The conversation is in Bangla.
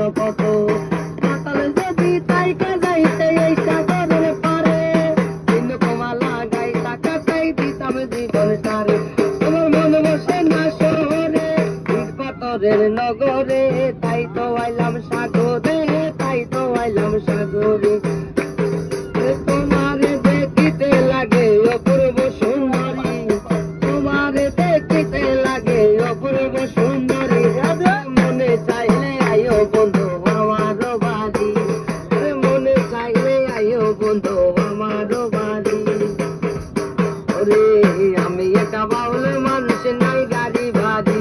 গেল কত। পাতাল যদি তাইকা যাইতে এই সাগরের পারে, দিন তোমার লাগাই টাকা তাই দিতাম নগর রাধে